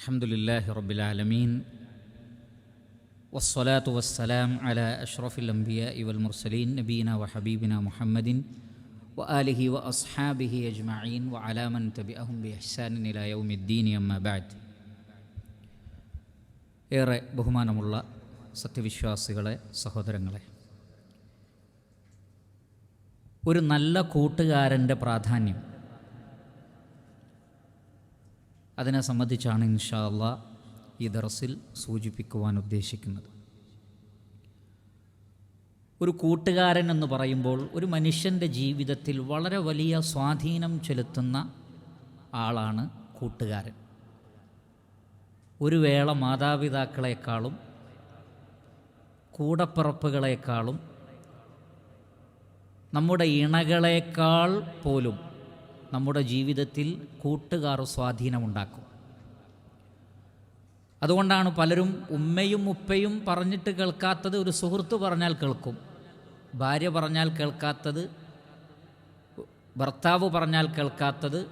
الحمد لله رب العالمين والصلاة والسلام على أشرف الأنبياء والمرسلين نبينا وحبيبنا محمد وآله وأصحابه أجمعين وعلى من تبعهم بإحسان إلى يوم الدين أما بعد ഏറെ ബഹുമാനമുള്ള സത്യവിശ്വാസികളെ സഹോദരങ്ങളെ ഒരു നല്ല കൂട്ടുകാരൻ്റെ പ്രാധാന്യം അതിനെ സംബന്ധിച്ചാണ് ഇൻഷാ അള്ളാ ഈ ദർസിൽ സൂചിപ്പിക്കുവാൻ ഉദ്ദേശിക്കുന്നത്. ഒരു കൂട്ടുകാരൻ എന്ന് പറയുമ്പോൾ ഒരു മനുഷ്യന്റെ ജീവിതത്തിൽ വളരെ വലിയ സ്വാധീനം ചെലുത്തുന്ന ആളാണ് കൂട്ടുകാരൻ. ഒരു വേള മാതാപിതാക്കളെക്കാളും കൂടപ്പിറപ്പുകളെക്കാളും നമ്മുടെ ഇണകളേക്കാൾ പോലും നമ്മുടെ ജീവിതത്തിൽ കൂട്ടുകാർ സ്വാധീനമുണ്ടാക്കും. അതുകൊണ്ടാണ് പലരും ഉമ്മയും ഉപ്പയും പറഞ്ഞിട്ട് കേൾക്കാത്തത് ഒരു സുഹൃത്ത് പറഞ്ഞാൽ കേൾക്കും. ഭാര്യ പറഞ്ഞാൽ കേൾക്കാത്തത് ഭർത്താവ് പറഞ്ഞാൽ കേൾക്കാത്തത്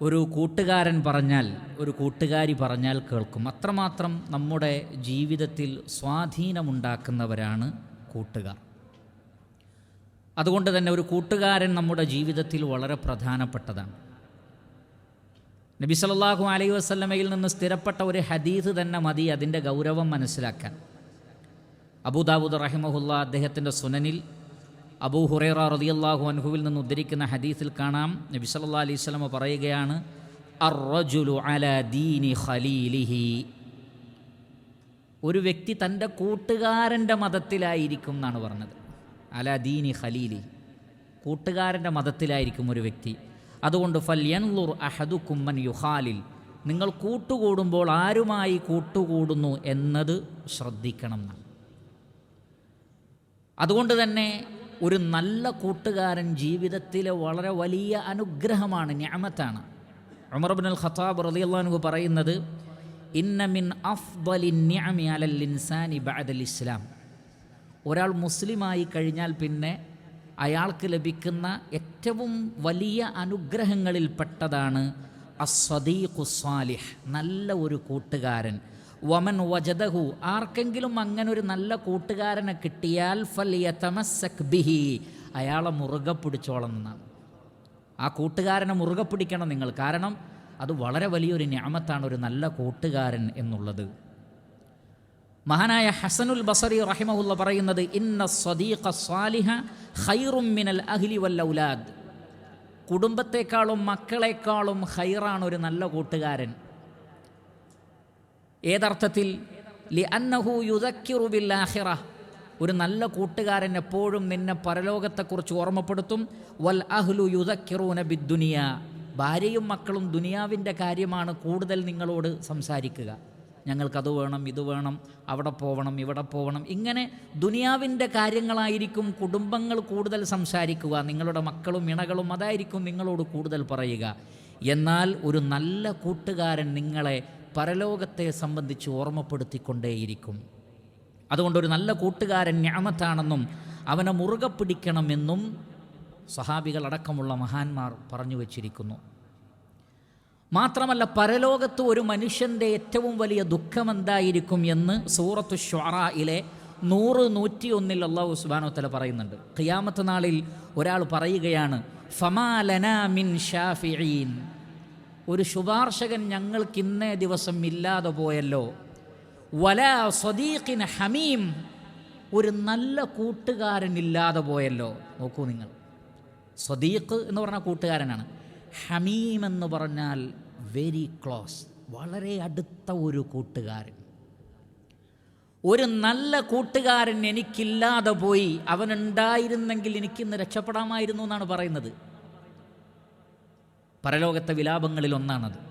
ഒരു കൂട്ടുകാരൻ പറഞ്ഞാൽ ഒരു കൂട്ടുകാരി പറഞ്ഞാൽ കേൾക്കും. അത്രമാത്രം നമ്മുടെ ജീവിതത്തിൽ സ്വാധീനമുണ്ടാക്കുന്നവരാണ് കൂട്ടുകാർ. അതുകൊണ്ട് തന്നെ ഒരു കൂട്ടുകാരൻ നമ്മുടെ ജീവിതത്തിൽ വളരെ പ്രധാനപ്പെട്ടതാണ്. നബി സല്ലല്ലാഹു അലൈഹി വസല്ലമയിൽ നിന്ന് സ്ഥിരപ്പെട്ട ഒരു ഹദീസ് തന്നെ മതി അതിന്റെ ഗൗരവം മനസ്സിലാക്കാൻ. അബൂദാബുദ് റഹിമഹുല്ല അദ്ദേഹത്തിന്റെ സുനനിൽ അബൂ ഹുറേറ റതിയല്ലാഹു അൻഹുവിൽ നിന്ന് ഉദ്ധരിക്കുന്ന ഹദീസിൽ കാണാം. നബി സല്ലല്ലാഹു അലൈഹി വസല്ലമ പറയുകയാണ് അർറജുലു അലാ ദീനി ഖലീലിഹി. ഒരു വ്യക്തി തന്റെ കൂട്ടുകാരന്റെ മതത്തിലായിരിക്കും എന്നാണ് പറഞ്ഞത്. അലാ ദീനി ഖലീലി. കൂട്ടുകാരന്റെ മതത്തിലായിരിക്കും ഒരു വ്യക്തി. അതുകൊണ്ട് ഫല്യൻലുർ അഹദുക്കുമ്മൻ യുഹാലിൽ നിങ്ങൾ കൂട്ടുകൂടുമ്പോൾ ആരുമായി കൂട്ടുകൂടുന്നു എന്നത് ശ്രദ്ധിക്കണം അതുകൊണ്ട് തന്നെ ഒരു നല്ല കൂട്ടുകാരൻ ജീവിതത്തിലെ വളരെ വലിയ അനുഗ്രഹമാണ് ഞാമത്താണ്. ഉമർബിൻ അൽ ഖത്താബ് റളിയല്ലാഹു പറയുന്നത് ഇന്നമിൻ മിൻ അഫ്ദലിൻ അലൽ ഇൻസാനി ബഅദൽ ഇസ്ലാം. ഒരാൾ മുസ്ലിമായി കഴിഞ്ഞാൽ പിന്നെ അയാൾക്ക് ലഭിക്കുന്ന ഏറ്റവും വലിയ അനുഗ്രഹങ്ങളിൽപ്പെട്ടതാണ് അസ്വദീഖു സ്വാലിഹ് നല്ല ഒരു കൂട്ടുകാരൻ. വമൻ വജദഹു ആർക്കെങ്കിലും അങ്ങനെ ഒരു നല്ല കൂട്ടുകാരനെ കിട്ടിയാൽ ഫലിയ ബിഹി അയാളെ മുറുകെ പിടിച്ചോളം എന്നാണ്. ആ കൂട്ടുകാരനെ മുറുകെ പിടിക്കണം നിങ്ങൾ കാരണം അത് വളരെ വലിയൊരു ഞാമത്താണ് ഒരു നല്ല കൂട്ടുകാരൻ എന്നുള്ളത്. മഹാനായ ഹസനുൽ ബസറി റഹിമഹുല്ല പറയുന്നത് ഇന്ന സ്വദീഖ സ്വാലിഹ ഖൈറും മിനൽ അഹ്ലി വൽ ഔലാദ്. കുടുംബത്തെക്കാളും മക്കളെക്കാളും ഹൈറാണ് ഒരു നല്ല കൂട്ടുകാരൻ. ഏതർത്ഥത്തിൽ? ലി അന്നഹു യുദക്കിറു ആഖിറ. ഒരു നല്ല കൂട്ടുകാരൻ എപ്പോഴും നിന്നെ പരലോകത്തെക്കുറിച്ച് ഓർമ്മപ്പെടുത്തും. വൽ അഹ്ലു യുദക്കിറൂന ബിദ്ദുനിയ ഭാര്യയും മക്കളും ദുനിയാവിന്റെ കാര്യമാണ് കൂടുതൽ നിങ്ങളോട് സംസാരിക്കുക. ഞങ്ങൾക്കത് വേണം ഇത് വേണം അവിടെ പോകണം ഇവിടെ പോകണം ഇങ്ങനെ ദുനിയാവിന്റെ കാര്യങ്ങളായിരിക്കും കുടുംബങ്ങൾ കൂടുതൽ സംസാരിക്കുക നിങ്ങളുടെ മക്കളും ഇണകളും അതായിരിക്കും നിങ്ങളോട് കൂടുതൽ പറയുക. എന്നാൽ ഒരു നല്ല കൂട്ടുകാരൻ നിങ്ങളെ പരലോകത്തെ സംബന്ധിച്ച് ഓർമ്മപ്പെടുത്തിക്കൊണ്ടേയിരിക്കും. അതുകൊണ്ട് ഒരു നല്ല കൂട്ടുകാരൻ ഞാമത്താണെന്നും അവനെ മുറുകെ പിടിക്കണമെന്നും സഹാബികളടക്കമുള്ള മഹാന്മാർ പറഞ്ഞു വച്ചിരിക്കുന്നു. മാത്രമല്ല പരലോകത്ത് ഒരു മനുഷ്യന്റെ ഏറ്റവും വലിയ ദുഃഖം എന്തായിരിക്കും എന്ന് സൂറത്തു ഷ്വാറയിലെ നൂറ് നൂറ്റി ഒന്നിൽ അള്ളാഹു സുബാനോ തല പറയുന്നുണ്ട്. ഖിയാമത്ത് നാളിൽ ഒരാൾ പറയുകയാണ് ഫമാലനാമിൻ ഷാഫിഈൻ. ഒരു ശുപാർശകൻ ഞങ്ങൾക്ക് ഇന്നേ ദിവസം ഇല്ലാതെ പോയല്ലോ. വല സ്വദീഖിൻ ഹമീം. ഒരു നല്ല കൂട്ടുകാരൻ ഇല്ലാതെ പോയല്ലോ. നോക്കൂ നിങ്ങൾ. സ്വദീഖ് എന്ന് പറഞ്ഞാൽ കൂട്ടുകാരനാണ്. ഹമീം എന്ന് പറഞ്ഞാൽ വെരി ക്ലോസ് വളരെ അടുത്ത ഒരു കൂട്ടുകാരൻ. ഒരു നല്ല കൂട്ടുകാരൻ എനിക്കില്ലാതെ പോയി അവനുണ്ടായിരുന്നെങ്കിൽ എനിക്കിന്ന് രക്ഷപ്പെടാമായിരുന്നു എന്നാണ് പറയുന്നത്. പരലോകത്തെ വിലാപങ്ങളിൽ ഒന്നാണത്.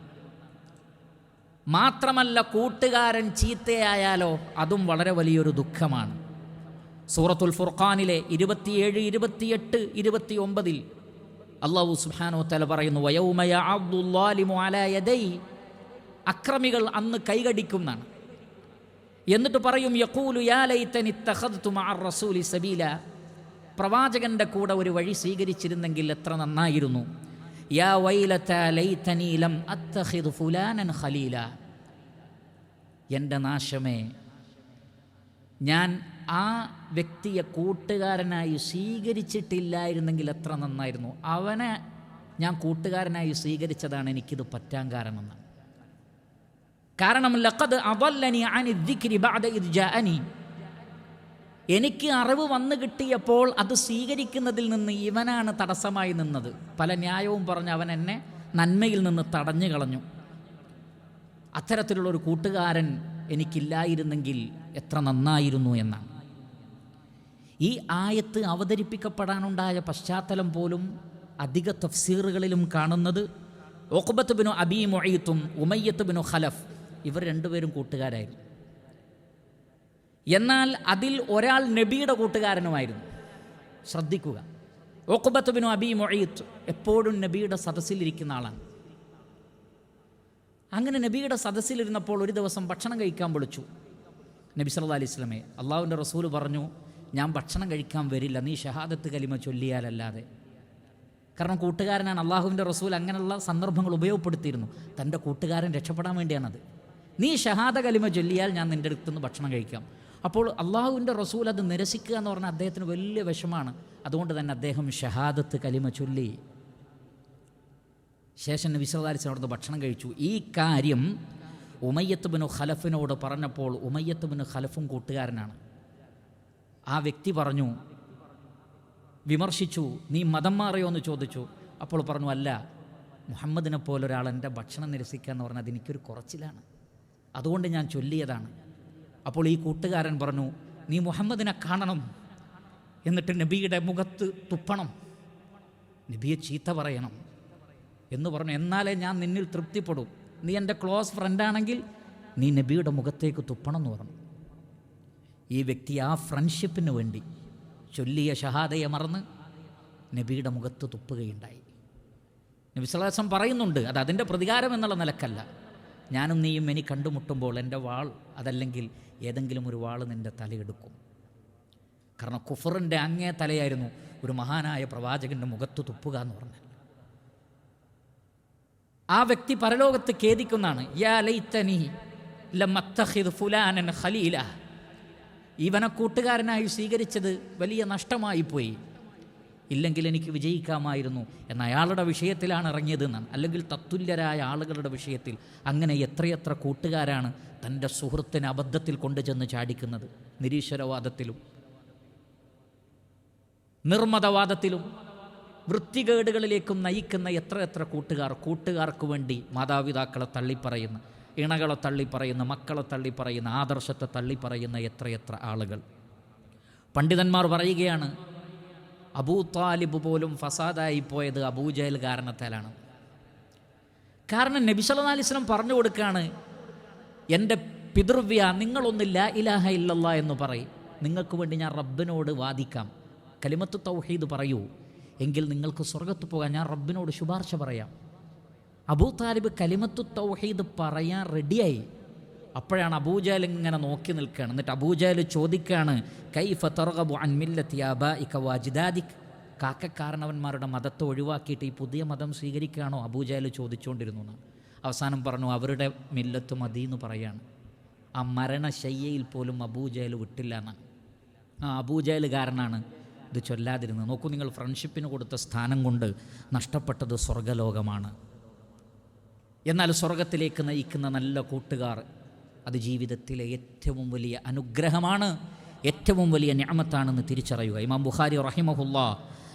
മാത്രമല്ല കൂട്ടുകാരൻ ചീത്തയായാലോ അതും വളരെ വലിയൊരു ദുഃഖമാണ്. സൂറത്തുൽ ഫുർഖാനിലെ ഇരുപത്തിയേഴ് ഇരുപത്തിയെട്ട് ഇരുപത്തി ഒമ്പതിൽ അള്ളാഹു സുഹാനോ തല പറയുന്നു വയൗമയ അബ്ദുല്ലാലിമു അലയദൈ അക്രമികൾ അന്ന് കൈകടിക്കുന്നതാണ് എന്നിട്ട് പറയും യക്കൂലു യാലൈത്തനി തഹദ്തു മാർ റസൂലി സബീല. പ്രവാചകന്റെ കൂടെ ഒരു വഴി സ്വീകരിച്ചിരുന്നെങ്കിൽ എത്ര നന്നായിരുന്നു. യാ വൈലത ലൈതനി ലം അത്തഖിദ് ഫുലാനൻ ഖലീല. എന്റെ നാശമേ ഞാൻ ആ വ്യക്തിയെ കൂട്ടുകാരനായി സ്വീകരിച്ചിട്ടില്ലായിരുന്നെങ്കിൽ എത്ര നന്നായിരുന്നു. അവനെ ഞാൻ കൂട്ടുകാരനായി സ്വീകരിച്ചതാണ് എനിക്കിത് പറ്റാൻ കാരണമെന്ന്. കാരണം ലഖദ് അവല്ലനി അനി എനിക്ക് അറിവ് വന്നു കിട്ടിയപ്പോൾ അത് സ്വീകരിക്കുന്നതിൽ നിന്ന് ഇവനാണ് തടസ്സമായി നിന്നത്. പല ന്യായവും പറഞ്ഞ് അവൻ എന്നെ നന്മയിൽ നിന്ന് തടഞ്ഞു കളഞ്ഞു. അത്തരത്തിലുള്ള ഒരു കൂട്ടുകാരൻ എനിക്കില്ലായിരുന്നെങ്കിൽ എത്ര നന്നായിരുന്നു എന്നാണ്. ഈ ആയത്ത് അവതരിപ്പിക്കപ്പെടാനുണ്ടായ പശ്ചാത്തലം പോലും അധിക തഫ്സീറുകളിലും കാണുന്നത് ഒക്കുബത്ത് ബിനു അബി മൊയ്യത്തും ഉമയ്യത്ത് ബിനു ഖലഫ് ഇവർ രണ്ടുപേരും കൂട്ടുകാരായിരുന്നു. എന്നാൽ അതിൽ ഒരാൾ നബിയുടെ കൂട്ടുകാരനുമായിരുന്നു. ശ്രദ്ധിക്കുക. ഒക്കുബത്ത് ബിനു അബി മൊയ്യത്ത് എപ്പോഴും നബിയുടെ സദസ്സിലിരിക്കുന്ന ആളാണ്. അങ്ങനെ നബിയുടെ സദസ്സിലിരുന്നപ്പോൾ ഒരു ദിവസം ഭക്ഷണം കഴിക്കാൻ വിളിച്ചു. നബി സല്ലാ അലൈഹി സ്വലമെ അള്ളാഹുവിന്റെ റസൂൽ പറഞ്ഞു ഞാൻ ഭക്ഷണം കഴിക്കാൻ വരില്ല. നീ ഷഹാദത്ത് കലിമ ചൊല്ലിയാലല്ലാതെ. കാരണം കൂട്ടുകാരനാണ് അള്ളാഹുവിന്റെ റസൂൽ. അങ്ങനെയുള്ള സന്ദർഭങ്ങൾ ഉപയോഗപ്പെടുത്തിയിരുന്നു. തന്റെ കൂട്ടുകാരൻ രക്ഷപ്പെടാൻ വേണ്ടിയാണത്. നീ ഷഹാദ കലിമ ചൊല്ലിയാൽ ഞാൻ നിന്റെ അടുത്തുനിന്ന് ഭക്ഷണം കഴിക്കാം. അപ്പോൾ അള്ളാഹുവിന്റെ റസൂൽ അത് നിരസിക്കുക എന്ന് പറഞ്ഞാൽ അദ്ദേഹത്തിന് വലിയ വിഷമാണ് അതുകൊണ്ട് തന്നെ അദ്ദേഹം ഷഹാദത്ത് കലിമ ചൊല്ലി. ശേഷം അവിടുന്ന് ഭക്ഷണം കഴിച്ചു. ഈ കാര്യം ഉമയ്യത്ത് ബിനു ഖലഫിനോട് പറഞ്ഞപ്പോൾ ഉമയ്യത്ത് ബിനു ഖലഫും കൂട്ടുകാരനാണ്. ആ വ്യക്തി പറഞ്ഞു വിമർശിച്ചു നീ മതം മാറിയോ എന്ന് ചോദിച്ചു. അപ്പോൾ പറഞ്ഞു അല്ല മുഹമ്മദിനെ പോലെ ഒരാൾ എന്റെ ഭക്ഷണം നിരസിക്കുക എന്ന് പറഞ്ഞാൽ അതെനിക്കൊരു കുറച്ചിലാണ്. അതുകൊണ്ട് ഞാൻ ചൊല്ലിയതാണ്. അപ്പോൾ ഈ കൂട്ടുകാരൻ പറഞ്ഞു നീ മുഹമ്മദിനെ കാണണം എന്നിട്ട് നബിയുടെ മുഖത്ത് തുപ്പണം നബിയെ ചീത്ത പറയണം എന്ന് പറഞ്ഞു. എന്നാലേ ഞാൻ നിന്നിൽ തൃപ്തിപ്പെടും. നീ എന്റെ ക്ലോസ് ഫ്രണ്ടാണെങ്കിൽ നീ നബിയുടെ മുഖത്തേക്ക് തുപ്പണം എന്ന് പറഞ്ഞു. ഈ വ്യക്തി ആ ഫ്രണ്ട്ഷിപ്പിന് വേണ്ടി ചൊല്ലിയ ഷഹാദയെ മറന്ന് നബിയുടെ മുഖത്ത് തുപ്പുകയുണ്ടായി. നബി സലാസം പറയുന്നുണ്ട് അത് അതിന്റെ പ്രതികാരം എന്നുള്ള നിലക്കല്ല. ഞാനും നീയും ഇനി കണ്ടുമുട്ടുമ്പോൾ എന്റെ വാൾ അതല്ലെങ്കിൽ ഏതെങ്കിലും ഒരു വാൾ നിന്റെ തലയെടുക്കും കാരണം കുഫറിന്റെ അങ്ങേ തലയായിരുന്നു ഒരു മഹാനായ പ്രവാചകന്റെ മുഖത്ത് തുപ്പുക എന്ന് പറഞ്ഞാൽ. ആ വ്യക്തി പരലോകത്ത് ഖേദിക്കുന്നതാണ് യാ ലൈത്തനി ഫുലാനൻ ഖലീല ഇവനെ കൂട്ടുകാരനായി സ്വീകരിച്ചത് വലിയ നഷ്ടമായിപ്പോയി. ഇല്ലെങ്കിൽ എനിക്ക് വിജയിക്കാമായിരുന്നു. എന്ന അയാളുടെ വിഷയത്തിലാണ് ഇറങ്ങിയത് എന്നാണ്. അല്ലെങ്കിൽ തത്തുല്യരായ ആളുകളുടെ വിഷയത്തിൽ അങ്ങനെ എത്രയെത്ര കൂട്ടുകാരാണ് തന്റെ സുഹൃത്തിനെ അബദ്ധത്തിൽ കൊണ്ടുചെന്ന് ചാടിക്കുന്നത്. നിരീശ്വരവാദത്തിലും നിർമ്മതവാദത്തിലും വൃത്തികേടുകളിലേക്കും നയിക്കുന്ന എത്ര എത്ര കൂട്ടുകാർ കൂട്ടുകാർക്ക് വേണ്ടി മാതാപിതാക്കളെ തള്ളിപ്പറയുന്ന. ഇണകളെ തള്ളിപ്പറയുന്ന മക്കളെ തള്ളിപ്പറയുന്ന ആദർശത്തെ തള്ളിപ്പറയുന്ന എത്രയെത്ര ആളുകൾ. പണ്ഡിതന്മാർ പറയുകയാണ് അബൂ താലിബ് പോലും ഫസാദായി പോയത് അബൂജഹൽ കാരണത്താലാണ്. കാരണം നബി പറഞ്ഞു കൊടുക്കുകയാണ് എന്റെ പിതൃവ്യ നിങ്ങളൊന്നില്ല ഇലാഹ ഇല്ലല്ല എന്ന് പറയും. നിങ്ങൾക്ക് വേണ്ടി ഞാൻ റബ്ബിനോട് വാദിക്കാം. കലിമത്ത് തൗഹീദ് പറയൂ. എങ്കിൽ നിങ്ങൾക്ക് സ്വർഗത്ത് പോകാൻ ഞാൻ റബ്ബിനോട് ശുപാർശ പറയാം. അബൂ താലിബ് കലിമത്തു തൗഹീദ് പറയാൻ റെഡിയായി. അപ്പോഴാണ് അബൂജാൽ ഇങ്ങനെ നോക്കി നിൽക്കുകയാണ്. എന്നിട്ട് അബൂജാൽ ചോദിക്കുകയാണ് കൈഫ തറകബു അൻമില്ലത്തി ഇക്ക വാജിദാദിക്? കാക്കക്കാരണവന്മാരുടെ മതത്തെ ഒഴിവാക്കിയിട്ട് ഈ പുതിയ മതം സ്വീകരിക്കുകയാണോ? അബൂജാൽ ചോദിച്ചുകൊണ്ടിരുന്നു എന്നാണ്. അവസാനം പറഞ്ഞു അവരുടെ മില്ലത്ത് മതി എന്ന് പറയാണ്. ആ മരണശയ്യയിൽ പോലും അബൂജാൽ വിട്ടില്ല എന്നാണ്. ആ അബൂജാൽ കാരണമാണ് ഇത് ചൊല്ലാതിരുന്നത്. നോക്കൂ നിങ്ങൾ ഫ്രണ്ട്ഷിപ്പിന് കൊടുത്ത സ്ഥാനം കൊണ്ട് നഷ്ടപ്പെട്ടത് സ്വർഗലോകമാണ്. എന്നാൽ സ്വർഗത്തിലേക്ക് നയിക്കുന്ന നല്ല കൂട്ടുകാർ അത് ജീവിതത്തിലെ ഏറ്റവും വലിയ അനുഗ്രഹമാണ് ഏറ്റവും വലിയ ഞാമത്താണെന്ന് തിരിച്ചറിയുക. ഇമാം ബുഖാരി റഹിമഹുല്ല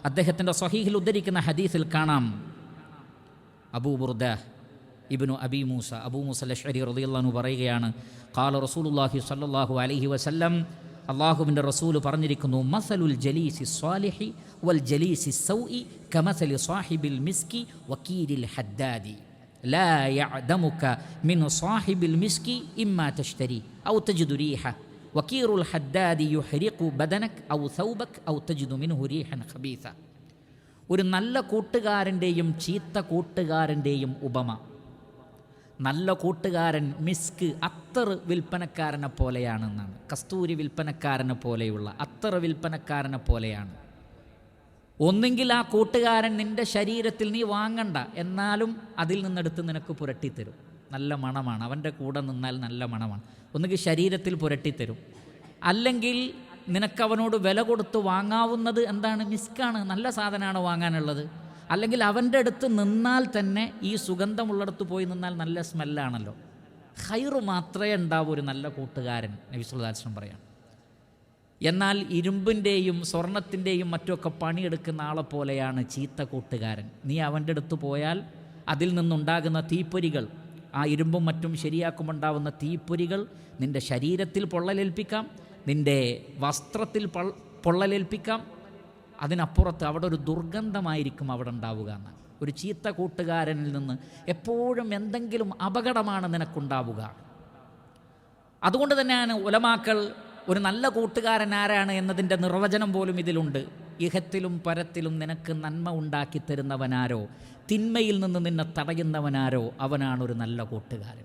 അദ്ദേഹത്തിന്റെ സഹീഹിൽ ഉദ്ധരിക്കുന്ന ഹദീസിൽ കാണാം. അബൂ ഇബിനു അബി മൂസ അബൂ മൂസ ലഷ്അരി റളിയല്ലാഹു പറയുകയാണ് ഖാല റസൂലുള്ളാഹി സ്വല്ലല്ലാഹു അലൈഹി വസല്ലം അള്ളാഹുവിന്റെ റസൂൽ പറഞ്ഞിരിക്കുന്നു മസലുൽ ജലീസി സ്വാലിഹി വൽ ജലീസി സൗഇ കമസലി സാഹിബിൽ മിസ്കി വക്കീരിൽ ഹദ്ദാദി. لا يعدمك من صاحب المسك إما تشتري أو تجد ريحه وكير الحداد يحرق بدنك أو ثوبك أو تجد منه ريحا خبيثة ഒരു നല്ല കൂട്ടുകാരൻ്റെയും ചീത്ത കൂട്ടുകാരൻ്റെയും ഉപമ നല്ല കൂട്ടുകാരൻ മിസ്ക് അത്തർ വിൽപ്പനക്കാരനെ പോലെയാണെന്നാണ് കസ്തൂരി വിൽപ്പനക്കാരനെ പോലെയുള്ള അത്തർ വിൽപ്പനക്കാരനെ പോലെയാണ് ഒന്നെങ്കിൽ ആ കൂട്ടുകാരൻ നിന്റെ ശരീരത്തിൽ നീ വാങ്ങണ്ട എന്നാലും അതിൽ നിന്നെടുത്ത് നിനക്ക് പുരട്ടിത്തരും. നല്ല മണമാണ്. അവന്റെ കൂടെ നിന്നാൽ നല്ല മണമാണ്. ഒന്നുകിൽ ശരീരത്തിൽ പുരട്ടിത്തരും. അല്ലെങ്കിൽ നിനക്കവനോട് വില കൊടുത്ത് വാങ്ങാവുന്നത് എന്താണ്? മിസ്ക്കാണ് നല്ല സാധനമാണ് വാങ്ങാനുള്ളത്. അല്ലെങ്കിൽ അവന്റെ അടുത്ത് നിന്നാൽ തന്നെ ഈ സുഗന്ധമുള്ളിടത്ത് പോയി നിന്നാൽ നല്ല സ്മെല്ലാണല്ലോ. ഹൈറ് മാത്രമേ ഉണ്ടാവൂ ഒരു നല്ല കൂട്ടുകാരൻ നബിസുല്ലാസ്ലം പറയാം. എന്നാൽ ഇരുമ്പിന്റെയും സ്വർണത്തിന്റെയും മറ്റുമൊക്കെ പണിയെടുക്കുന്ന ആളെ പോലെയാണ് ചീത്ത കൂട്ടുകാരൻ. നീ അവന്റെ അടുത്ത് പോയാൽ അതിൽ നിന്നുണ്ടാകുന്ന തീപ്പൊരികൾ ആ ഇരുമ്പും മറ്റും ശരിയാക്കുമുണ്ടാവുന്ന തീപ്പൊരികൾ നിന്റെ ശരീരത്തിൽ പൊള്ളലേൽപ്പിക്കാം നിന്റെ വസ്ത്രത്തിൽ പൊള്ളലേൽപ്പിക്കാം. അതിനപ്പുറത്ത് അവിടെ ഒരു ദുർഗന്ധമായിരിക്കും അവിടെ ഉണ്ടാവുക എന്ന്. ഒരു ചീത്ത കൂട്ടുകാരനിൽ നിന്ന് എപ്പോഴും എന്തെങ്കിലും അപകടമാണ് നിനക്കുണ്ടാവുക. അതുകൊണ്ട് തന്നെയാണ് ഉലമാക്കൾ ഒരു നല്ല കൂട്ടുകാരൻ ആരാണ് എന്നതിന്റെ നിർവചനം പോലും ഇതിലുണ്ട്. ഇഹത്തിലും പരത്തിലും നിനക്ക് നന്മ ഉണ്ടാക്കി തരുന്നവനാരോ? തിന്മയിൽ നിന്ന് നിന്നെ തടയുന്നവനാരോ? അവനാണ് ഒരു നല്ല കൂട്ടുകാരൻ.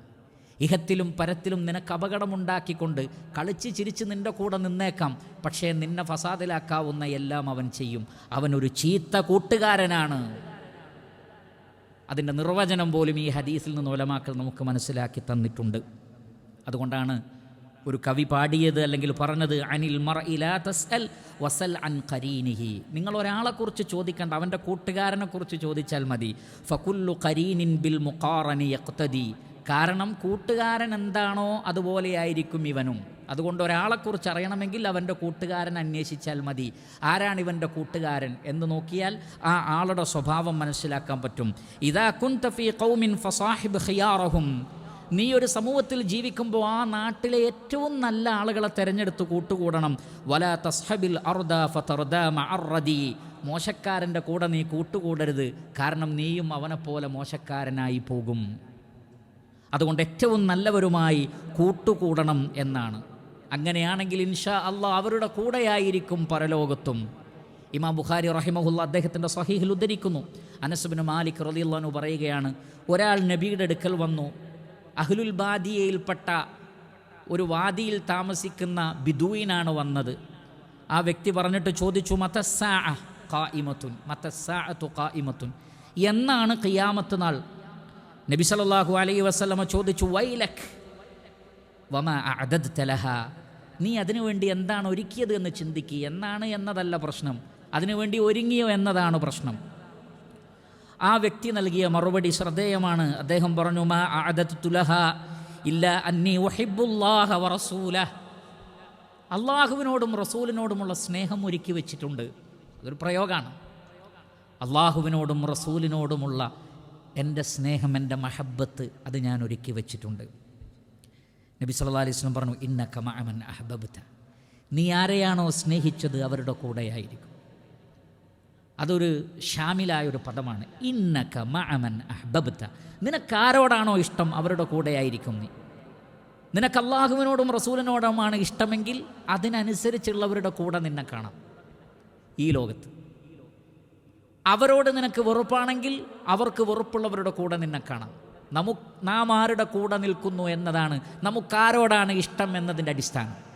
ഇഹത്തിലും പരത്തിലും നിനക്ക് അപകടമുണ്ടാക്കിക്കൊണ്ട് കളിച്ച് ചിരിച്ച് നിന്റെ കൂടെ നിന്നേക്കാം. പക്ഷേ നിന്നെ ഫസാദിലാക്കാവുന്ന എല്ലാം അവൻ ചെയ്യും. അവനൊരു ചീത്ത കൂട്ടുകാരനാണ്. അതിന്റെ നിർവചനം പോലും ഈ ഹദീസിൽ നിന്ന് ഒലമാക്കൾ നമുക്ക് മനസ്സിലാക്കി തന്നിട്ടുണ്ട്. അതുകൊണ്ടാണ് ഒരു കവി പാടിയത് അല്ലെങ്കിൽ പറഞ്ഞത് അനിൽ മറ ഇലാ തസ്അൽ വസൽ അൻ കരീനിഹി നിങ്ങൾ ഒരാളെക്കുറിച്ച് ചോദിക്കേണ്ട അവന്റെ കൂട്ടുകാരനെക്കുറിച്ച് ചോദിച്ചാൽ മതി. ഫകുല്ലു കരീനിൻ ബിൽ മുഖാറനി യക്തദി കാരണം കൂട്ടുകാരൻ എന്താണോ അതുപോലെയായിരിക്കും ഇവനും. അതുകൊണ്ട് ഒരാളെക്കുറിച്ച് അറിയണമെങ്കിൽ അവന്റെ കൂട്ടുകാരൻ അന്വേഷിച്ചാൽ മതി. ആരാണ് ഇവന്റെ കൂട്ടുകാരൻ എന്ന് നോക്കിയാൽ ആ ആളുടെ സ്വഭാവം മനസ്സിലാക്കാൻ പറ്റും. ഇതാ കുൻ തഫി കൗമിൻ ഫസാഹിബ് ഖിയാറഹും. നീ ഒരു സമൂഹത്തിൽ ജീവിക്കുമ്പോൾ ആ നാട്ടിലെ ഏറ്റവും നല്ല ആളുകളെ തിരഞ്ഞെടുത്ത് കൂട്ടുകൂടണം. വല തസ്ഹബിൽ മോശക്കാരന്റെ കൂടെ നീ കൂട്ടുകൂടരുത്. കാരണം നീയും അവനെപ്പോലെ മോശക്കാരനായി പോകും. അതുകൊണ്ട് ഏറ്റവും നല്ലവരുമായി കൂട്ടുകൂടണം എന്നാണ്. അങ്ങനെയാണെങ്കിൽ ഇൻഷാ അള്ളാഹ് അവരുടെ കൂടെയായിരിക്കും പരലോകത്തും. ഇമാം ബുഖാരി റഹിമഹുല്ല അദ്ദേഹത്തിന്റെ സഹീഹിൽ ഉദ്ധരിക്കുന്നു. അനസുബിന് മാലിക് റലിയുള്ളനു പറയുകയാണ് ഒരാൾ നബിയുടെ അടുക്കൽ വന്നു അഹ്ലുൽ ബാദിയയിൽപ്പെട്ട ഒരു വാദിയിൽ താമസിക്കുന്ന ബിദുവിനാണ് വന്നത്. ആ വ്യക്തി പറഞ്ഞിട്ട് ചോദിച്ചു മതസ്സാ കായിമത്തുൻ മതസ്സാഅത്തു കായിമത്തുൻ എന്നാണ് ഖിയാമത്ത് നാൾ. നബി സല്ലല്ലാഹു അലൈഹി വസല്ലമ ചോദിച്ചു വൈലക് വമ അദദ് തലഹ നീ അതിനുവേണ്ടി എന്താണ് ഒരുക്കിയത് എന്ന് ചിന്തിക്കുക എന്നാണ് എന്നതല്ല പ്രശ്നം. അതിനുവേണ്ടി ഒരുങ്ങിയോ എന്നതാണ് പ്രശ്നം. ആ വ്യക്തി നൽകിയ മറുപടി ശ്രദ്ധേയമാണ്. അദ്ദേഹം പറഞ്ഞു മാ അഅദദ്തു തുലഹ ഇല്ല അന്നി വഹിബുല്ലാഹ വറസൂല അള്ളാഹുവിനോടും റസൂലിനോടുമുള്ള സ്നേഹം ഒരുക്കി വെച്ചിട്ടുണ്ട്. അതൊരു പ്രയോഗമാണ് അള്ളാഹുവിനോടും റസൂലിനോടുമുള്ള എന്റെ സ്നേഹം എന്റെ മഹബത്ത് അത് ഞാൻ ഒരുക്കി വെച്ചിട്ടുണ്ട്. നബി സല്ലാ അലൈഹി സ്വലം പറഞ്ഞു ഇന്ന കമാമൻ അഹബബ് നീ ആരെയാണോ സ്നേഹിച്ചത് അവരുടെ കൂടെയായിരിക്കും. അതൊരു ഷാമിലായ ഒരു പദമാണ്. ഇന്ന മഅമൻ അഹ്ബബ്ത. നിനക്കാരോടാണോ ഇഷ്ടം അവരുടെ കൂടെയായിരിക്കും നീ. നിനക്ക് അള്ളാഹുവിനോടും റസൂലിനോടുമാണ് ഇഷ്ടമെങ്കിൽ അതിനനുസരിച്ചുള്ളവരുടെ കൂടെ നിന്നെ കാണാം. ഈ ലോകത്ത്. അവരോട് നിനക്ക് വെറുപ്പാണെങ്കിൽ അവർക്ക് വെറുപ്പുള്ളവരുടെ കൂടെ നിന്നെ കാണാം. നമുക്ക് നാം ആരുടെ കൂടെ നിൽക്കുന്നു എന്നതാണ്. നമുക്കാരോടാണ് ഇഷ്ടം എന്നതിന്റെ അടിസ്ഥാനം.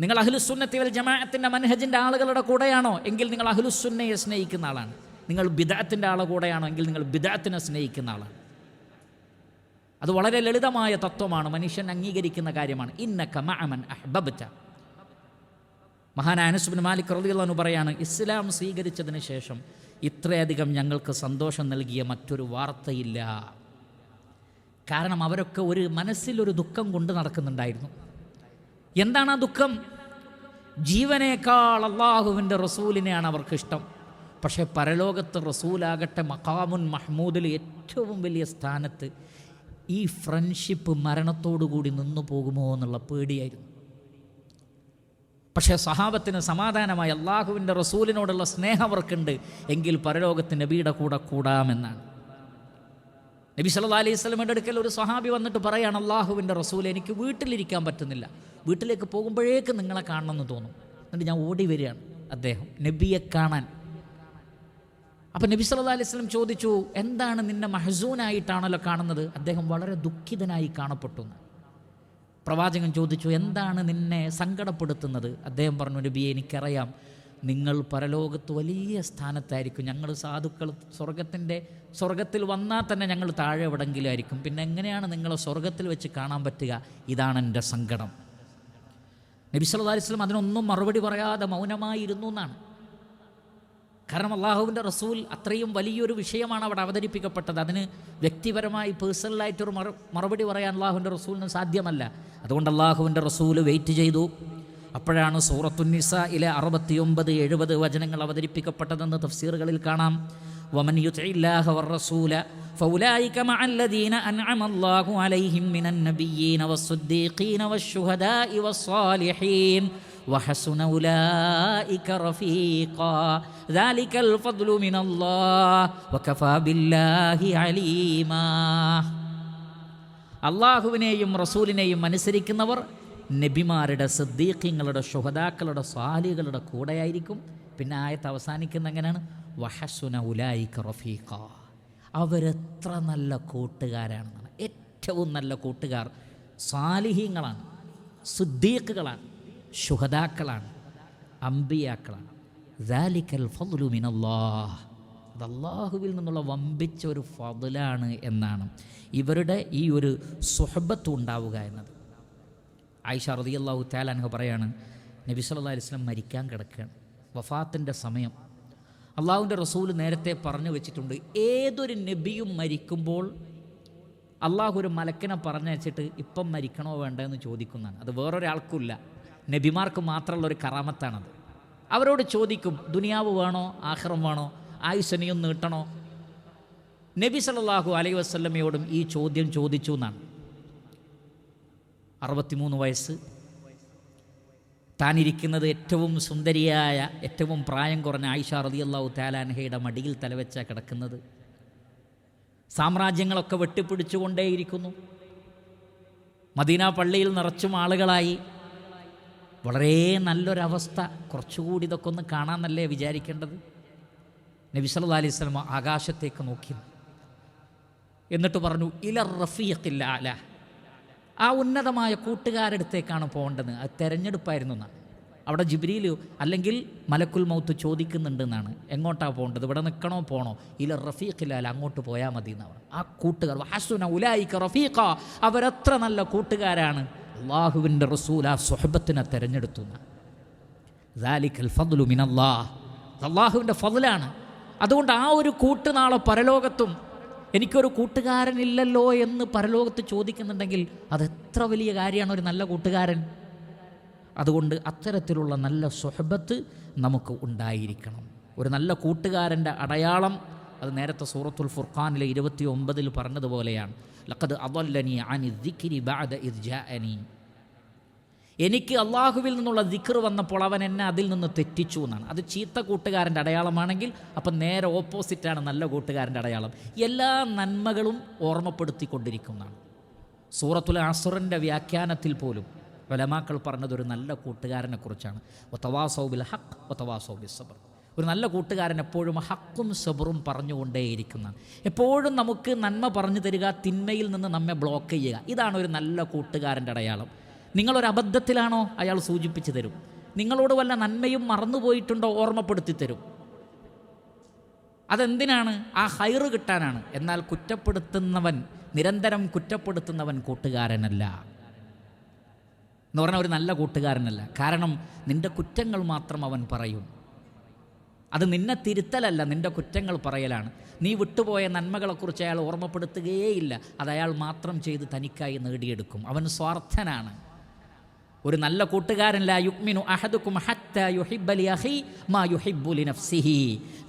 നിങ്ങൾ അഹ്ലുസുന്നത്തി വൽ ജമാഅത്തിന്റെ മനഹജിന്റെ ആളുകളുടെ കൂടെയാണോ? എങ്കിൽ നിങ്ങൾ അഹ്ലുസുന്നയെ സ്നേഹിക്കുന്ന ആളാണ്. നിങ്ങൾ ബിദാത്തിന്റെ ആളെ കൂടെയാണോ? എങ്കിൽ നിങ്ങൾ ബിദാത്തിനെ സ്നേഹിക്കുന്ന ആളാണ്. അത് വളരെ ലളിതമായ തത്വമാണ്. മനുഷ്യൻ അംഗീകരിക്കുന്ന കാര്യമാണ്. ഇന്നക മഅമൻ അഹ്ബബ്ത. മഹാനായ അനസുബിൻ മാലിക് റളിയല്ലാഹു പറയാണ് ഇസ്ലാം സ്വീകരിച്ചതിന് ശേഷം ഇത്രയധികം ഞങ്ങൾക്ക് സന്തോഷം നൽകിയ മറ്റൊരു വാർത്തയില്ല. കാരണം അവരൊക്കെ ഒരു മനസ്സിലൊരു ദുഃഖം കൊണ്ട് നടക്കുന്നുണ്ടായിരുന്നു. എന്താണ് ആ ദുഃഖം? ജീവനേക്കാൾ അള്ളാഹുവിന്റെ റസൂലിനെയാണ് അവർക്കിഷ്ടം പക്ഷേ പരലോകത്ത് റസൂലാകട്ടെ മഖാമുൻ മഹ്മൂദിൽ ഏറ്റവും വലിയ സ്ഥാനത്ത് ഈ ഫ്രണ്ട്ഷിപ്പ് മരണത്തോടുകൂടി നിന്നു പോകുമോ എന്നുള്ള പേടിയായിരുന്നു. പക്ഷേ സഹാബത്തിന് സമാധാനമായി അള്ളാഹുവിന്റെ റസൂലിനോടുള്ള സ്നേഹം അവർക്കുണ്ട്. എങ്കിൽ പരലോകത്ത് നബിയുടെ കൂടെ കൂടാമെന്നാണ്. നബി സല്ലാ അലൈഹി സ്വലമിന്റെ അടുക്കൽ ഒരു സ്വഹാബി വന്നിട്ട് പറയാണ് അള്ളാഹുവിന്റെ റസൂൽ എനിക്ക് വീട്ടിലിരിക്കാൻ പറ്റുന്നില്ല. വീട്ടിലേക്ക് പോകുമ്പോഴേക്ക് നിങ്ങളെ കാണണമെന്ന് തോന്നും. എന്നിട്ട് ഞാൻ ഓടി വരികയാണ് അദ്ദേഹം നബിയെ കാണാൻ. അപ്പം നബി സല്ലാ അലൈഹി സ്വലം ചോദിച്ചു എന്താണ് നിന്നെ മഹസൂനായിട്ടാണല്ലോ കാണുന്നത്? അദ്ദേഹം വളരെ ദുഃഖിതനായി കാണപ്പെട്ടു പ്രവാചകൻ ചോദിച്ചു എന്താണ് നിന്നെ സങ്കടപ്പെടുത്തുന്നത്? അദ്ദേഹം പറഞ്ഞു നബിയെ എനിക്കറിയാം. നിങ്ങൾ പരലോകത്ത് വലിയ സ്ഥാനത്തായിരിക്കും. ഞങ്ങൾ സാധുക്കൾ സ്വർഗത്തിന്റെ സ്വർഗത്തിൽ വന്നാൽ തന്നെ ഞങ്ങൾ താഴെ എവിടെങ്കിലും ആയിരിക്കും. പിന്നെ എങ്ങനെയാണ് നിങ്ങളെ സ്വർഗത്തിൽ വെച്ച് കാണാൻ പറ്റുക? ഇതാണ് എന്റെ സങ്കടം. നബിസ്വല്ലാസ്ലം അതിനൊന്നും മറുപടി പറയാതെ മൗനമായിരുന്നു എന്നാണ്. കാരണം അള്ളാഹുവിന്റെ റസൂൽ അത്രയും വലിയൊരു വിഷയമാണ് അവിടെ അവതരിപ്പിക്കപ്പെട്ടത്. അതിന് വ്യക്തിപരമായി പേഴ്സണലായിട്ടൊരു മറു മറുപടി പറയാൻ അള്ളാഹുവിന്റെ റസൂലിന് സാധ്യമല്ല. അതുകൊണ്ട് അള്ളാഹുവിന്റെ റസൂൽ വെയിറ്റ് ചെയ്തു. അപ്പോഴാണ് സൂറത്തുന്നിസ ഇലെ അറുപത്തിയൊമ്പത് എഴുപത് വചനങ്ങൾ അവതരിപ്പിക്കപ്പെട്ടതെന്ന് തഫ്സീറുകളിൽ കാണാം ومن يطع الله والرسول فأولئك مع الذين أنعم الله عليهم من النبيين والصديقين والشهداء والصالحين وحسن أولئك رفيقا ذلك الفضل من الله وكفى بالله عليما അള്ളാഹുവിനെയും റസൂലിനെയും അനുസരിക്കുന്നവർ നബിമാരുടെ സിദ്ദീഖ്യങ്ങളുടെ ശുഹദാക്കളുടെ സ്വാലികളുടെ കൂടെയായിരിക്കും. പിന്നെ ആയത്ത് അവസാനിക്കുന്ന എങ്ങനെയാണ്? വഹസുന ഉലായിക്ക് റഫീഖ. അവരെത്ര നല്ല കൂട്ടുകാരാണെന്നാണ്. ഏറ്റവും നല്ല കൂട്ടുകാർ സാലിഹീങ്ങളാണ് സിദ്ദീഖുകളാണ് ശുഹദാക്കളാണ് അമ്പിയാക്കളാണ്. ദാലിക്കൽ ഫض്ലു മിനല്ലാഹ്. അത് നിന്നുള്ള വമ്പിച്ച ഒരു ഫതിലാണ് എന്നാണ് ഇവരുടെ ഈ ഒരു സുഹബത്ത് ഉണ്ടാവുക എന്നത്. ആയിഷ റതി അള്ളാഹു താലാൻഹ പറയാണ് നബി സല്ലാ അലൈഹി വസല്ലം മരിക്കാൻ കിടക്കുകയാണ്. വഫാത്തിന്റെ സമയം. അള്ളാഹുവിന്റെ റസൂൽ നേരത്തെ പറഞ്ഞു വെച്ചിട്ടുണ്ട് ഏതൊരു നബിയും മരിക്കുമ്പോൾ അള്ളാഹു ഒരു മലക്കിനെ പറഞ്ഞയച്ചിട്ട് ഇപ്പം മരിക്കണോ വേണ്ട എന്ന് ചോദിക്കുന്നതാണ്. അത് വേറൊരാൾക്കുമില്ല. നബിമാർക്ക് മാത്രമുള്ള ഒരു കറാമത്താണത്. അവരോട് ചോദിക്കും ദുനിയാവ് വേണോ? ആഹ്റം വേണോ? ആയുസനെയും നീട്ടണോ? നബി സല്ലല്ലാഹു അലൈഹി വസ്ലമയോടും ഈ ചോദ്യം ചോദിച്ചു എന്നാണ് അറുപത്തിമൂന്ന് വയസ്സ്. താനിരിക്കുന്നത് ഏറ്റവും സുന്ദരിയായ ഏറ്റവും പ്രായം കുറഞ്ഞ ആയിഷ റളിയല്ലാഹു താലാൻഹയുടെ മടിയിൽ തലവെച്ച കിടക്കുന്നത്. സാമ്രാജ്യങ്ങളൊക്കെ വെട്ടിപ്പിടിച്ചുകൊണ്ടേയിരിക്കുന്നു. മദീന പള്ളിയിൽ നിറച്ചും ആളുകളായി. വളരെ നല്ലൊരവസ്ഥ. കുറച്ചുകൂടി ഇതൊക്കെ ഒന്ന് കാണാമെന്നല്ലേ വിചാരിക്കേണ്ടത്? നബി അലൈഹി സ്വലമ ആകാശത്തേക്ക് നോക്കി. എന്നിട്ട് പറഞ്ഞു ഇല റഫീഖില്ല അല ആ ഉന്നതമായ കൂട്ടുകാരടുത്തേക്കാണ് പോകേണ്ടത്. അത് തെരഞ്ഞെടുപ്പായിരുന്നു എന്നാണ്. അവിടെ ജിബ്രിയിൽ അല്ലെങ്കിൽ മലക്കുൽ മൗത്ത് ചോദിക്കുന്നുണ്ട് എന്നാണ്. എങ്ങോട്ടാണ് പോകേണ്ടത്? ഇവിടെ നിൽക്കണോ പോണോ? ഇല്ല റഫീഖില്ല അങ്ങോട്ട് പോയാൽ മതി എന്നാണ് ആ കൂട്ടുകാർ ഹസുന ഉലായിക്ക റഫീഖ അവരത്ര നല്ല കൂട്ടുകാരാണ്. അള്ളാഹുവിന്റെ റസൂൽ ആ സുഹബത്തിനെ തെരഞ്ഞെടുത്തു ഫദ്ലു മിനല്ലാഹ്. അള്ളാഹുവിന്റെ ഫതിലാണ് അതുകൊണ്ട് ആ ഒരു കൂട്ട് നാളെ പരലോകത്തും എനിക്കൊരു കൂട്ടുകാരനില്ലല്ലോ എന്ന് പരലോകത്ത് ചോദിക്കുന്നുണ്ടെങ്കിൽ അത് എത്ര വലിയ കാര്യമാണ് ഒരു നല്ല കൂട്ടുകാരൻ? അതുകൊണ്ട് അത്തരത്തിലുള്ള നല്ല സ്വഹബത്ത് നമുക്ക് ഉണ്ടായിരിക്കണം. ഒരു നല്ല കൂട്ടുകാരന്റെ അടയാളം അത് നേരത്തെ സൂറത്തുൽ ഫുർഖാനിലെ ഇരുപത്തി ഒമ്പതിൽ പറഞ്ഞതുപോലെയാണ്. ലഖദ് അദല്ലനി അനി ദിക്രി ബഅദ ജാ ജാഅനി. എനിക്ക് അള്ളാഹുവിൽ നിന്നുള്ള ദിക്ർ വന്നപ്പോൾ അവൻ എന്നെ അതിൽ നിന്ന് തെറ്റിച്ചു എന്നാണ്. അത് ചീത്ത കൂട്ടുകാരന്റെ അടയാളമാണെങ്കിൽ അപ്പം നേരെ ഓപ്പോസിറ്റാണ് നല്ല കൂട്ടുകാരന്റെ അടയാളം. എല്ലാ നന്മകളും ഓർമ്മപ്പെടുത്തിക്കൊണ്ടിരിക്കുന്നതാണ്. സൂറത്തുൽ അസുറിന്റെ വ്യാഖ്യാനത്തിൽ പോലും വലമാക്കൾ പറഞ്ഞത് ഒരു നല്ല കൂട്ടുകാരനെ കുറിച്ചാണ്. ഒത്തവാസൗബിൽ ഹക്ക് ഒത്തവാസൗബിൽ സബർ. ഒരു നല്ല കൂട്ടുകാരൻ എപ്പോഴും ഹക്കും സബറും പറഞ്ഞുകൊണ്ടേയിരിക്കുന്നതാണ്. എപ്പോഴും നമുക്ക് നന്മ പറഞ്ഞു തരിക തിന്മയിൽ നിന്ന് നമ്മെ ബ്ലോക്ക് ചെയ്യുക. ഇതാണ് ഒരു നല്ല കൂട്ടുകാരന്റെ അടയാളം. നിങ്ങളൊരു അബദ്ധത്തിലാണോ അയാൾ സൂചിപ്പിച്ചു തരും. നിങ്ങളോട് വല്ല നന്മയും മറന്നുപോയിട്ടുണ്ടോ ഓർമ്മപ്പെടുത്തി തരും. അതെന്തിനാണ്? ആ ഹൈറ് കിട്ടാനാണ്. എന്നാൽ കുറ്റപ്പെടുത്തുന്നവൻ നിരന്തരം കുറ്റപ്പെടുത്തുന്നവൻ കൂട്ടുകാരനല്ല. എന്ന് പറഞ്ഞാൽ ഒരു നല്ല കൂട്ടുകാരനല്ല. കാരണം നിന്റെ കുറ്റങ്ങൾ മാത്രം അവൻ പറയും. അത് നിന്നെ തിരുത്തലല്ല നിന്റെ കുറ്റങ്ങൾ പറയലാണ്. നീ വിട്ടുപോയ നന്മകളെക്കുറിച്ച് അയാൾ ഓർമ്മപ്പെടുത്തുകയേയില്ല. അത് അയാൾ മാത്രം ചെയ്ത് തനിക്കായി നേടിയെടുക്കും. അവൻ സ്വാർത്ഥനാണ്. ഒരു നല്ല കൂട്ടുകാരനല്ല യുക്മിനു അഹദുക്കും ഹത്ത യുഹിബലി അഹി മാ യുഹിബുലി നഫ്സിഹി.